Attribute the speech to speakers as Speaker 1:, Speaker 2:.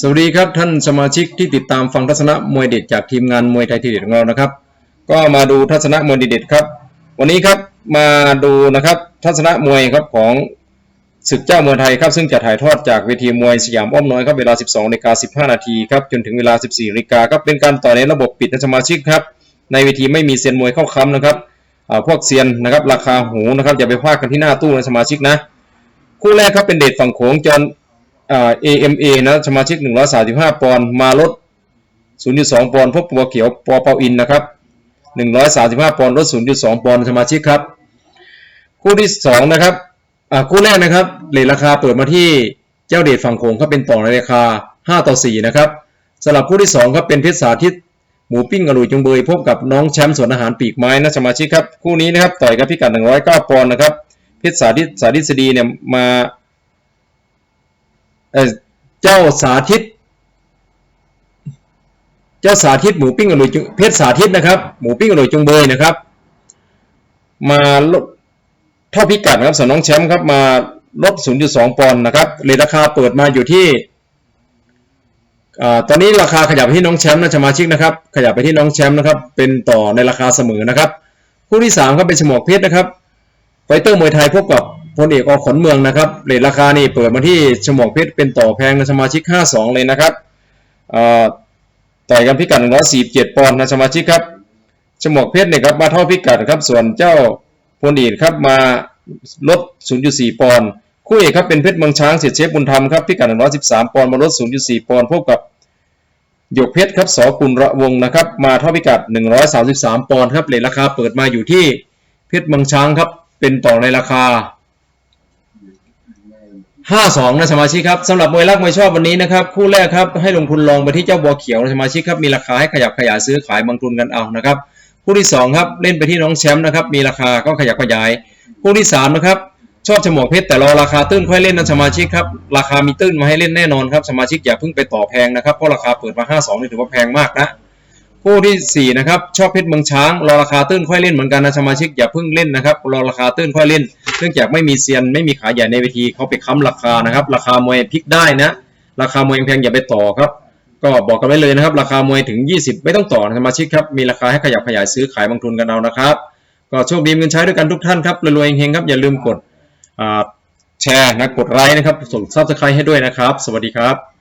Speaker 1: สวัสดีครับท่านสมาชิกที่ติดตามฟังทัศนะมวยเด็ดจากทีมงานมวยไทยทีเด็ดของเรานะครับ ก็มาดูทัศนะมวยเด็ดครับ วันนี้ครับมาดูนะครับทัศนะมวยครับของศึกเจ้ามวยไทยครับซึ่งจะถ่ายทอดจากเวทีมวยสยามอ้อมน้อยครับเวลา 12นาฬิกา15 นาทีครับจนถึงเวลา 14นาฬิกาครับเป็นการต่อในระบบปิดนสมาชิกครับในเวทีไม่มีเซียนมวยเข้าค้ำนะครับพวกเซียนนะครับราคาหูนะครับอย่าไปพลาดกันที่หน้าตู้นะสมาชิกนะคู่แรกครับเป็นเดชฝั่งโขงจอน AMA นะสมาชิก 135 ปอนด์มาลด 0.2 ปอนด์พบปัวเขียวปอเปาอินนะครับ 135 ปอนด์ลด 0.2 ปอนด์สมาชิกครับ คู่ที่ 2 นะครับคู่แรกนะครับเลทราคาเปิดมาที่เจ้าเดชฝั่งโขงครับเป็นต่อในราคา 5 ต่อ 4 นะครับสำหรับคู่ที่ 2 ครับเป็นเพชรสาธิตหมูปิ้งอร่อยจงเบยพบกับน้องแชมป์สวนอาหารปีกไม้นะสมาชิกครับ คู่นี้นะครับต่อยกับพิกัด 109 ปอนด์นะครับเพชรสาธิตสาธิตสดีเนี่ยมา เออเจ้าสาธิต เจ้าสาธิตหมูปิ้งอร่อยจุเพชรสาธิตนะครับ หมูปิ้งอร่อยจุงเบยนะครับ มาลดเท่าพิกัดนะครับส่วนน้องแชมป์ครับมาลด0.2 ปอนด์นะครับเลยราคาเปิดมาอยู่ที่อ่าตอนนี้ราคาขยับไปที่น้องแชมป์นะสมาชิกนะครับ ขยับไปที่น้องแชมป์นะครับ เป็นต่อในราคาเสมอนะครับ คู่ที่สามครับเป็นฉมวกเพชรนะครับไฟเตอร์มวยไทยพบกับ พลเอกอขนเมืองนะครับเรทราคานี่เปิดมาที่ฉมวกเพชรเป็นต่อแพงในสมาชิก 52 เลยนะครับเอ่อต่อยกันพิกัด147ปอนด์นะสมาชิกครับฉมวกเพชรเนี่ยครับมาเท่าพิกัดครับ ส่วนเจ้าพลเอกครับมาลด 0.4 ปอนด์คู่เอกครับเป็นเพชรเมืองช้างเสียเชฟบุญธรรมครับพิกัด113 ปอนด์มาลด 0.4 ปอนด์พบกับหยกเพชรครับสอกุลระวงนะครับมาเท่าพิกัด 133 ปอนด์ครับเรทราคาเปิดมาอยู่ที่เพชรเมืองช้างครับเป็นต่อในราคา 52นะสมาชิกครับสำหรับมวยรักมวยชอบวันนี้นะครับคู่แรกครับให้ลงทุนลองไปที่เจ้าบัวเขียวนะสมาชิกครับมีราคาให้ขยับขยายซื้อขายบางทุนกันเอานะครับคู่ที่สองครับเล่นไปที่น้องแชมป์นะครับมีราคาก็ขยับขยายคู่ที่สามนะครับชอบฉมวกเพชรแต่รอราคาตื้นค่อยเล่นนะสมาชิกครับราคามีตื้นมาให้เล่นแน่นอนครับสมาชิกอย่าเพิ่งไปต่อแพงนะครับเพราะราคาเปิดมา 52นี่ถือว่าแพงมากนะ คู่ที่สี่นะครับ ชอบเพชรเมืองช้าง รอราคาตื้นค่อยเล่นเหมือนกันนะสมาชิกอย่าเพิ่งเล่นนะครับรอราคาตื้นค่อยเล่นเนื่องจากไม่มีเซียนไม่มีขายใหญ่ในเวทีเขาไปค้ำราคานะครับราคามวยพลิกได้นะ ราคามวยแพงอย่าไปต่อครับ ก็บอกกันไว้เลยนะครับ ราคามวยถึง 20 ไม่ต้องต่อสมาชิกครับมีราคาให้ขยับขยายซื้อขายบางทุนกันเอานะครับ ก็โชคดีมีเงินใช้ด้วยกันทุกท่านครับรวยๆเฮงๆครับอย่าลืมกดแชร์นะกดไลค์นะครับส่งซับสไครต์ให้ด้วยนะครับ สวัสดีครับ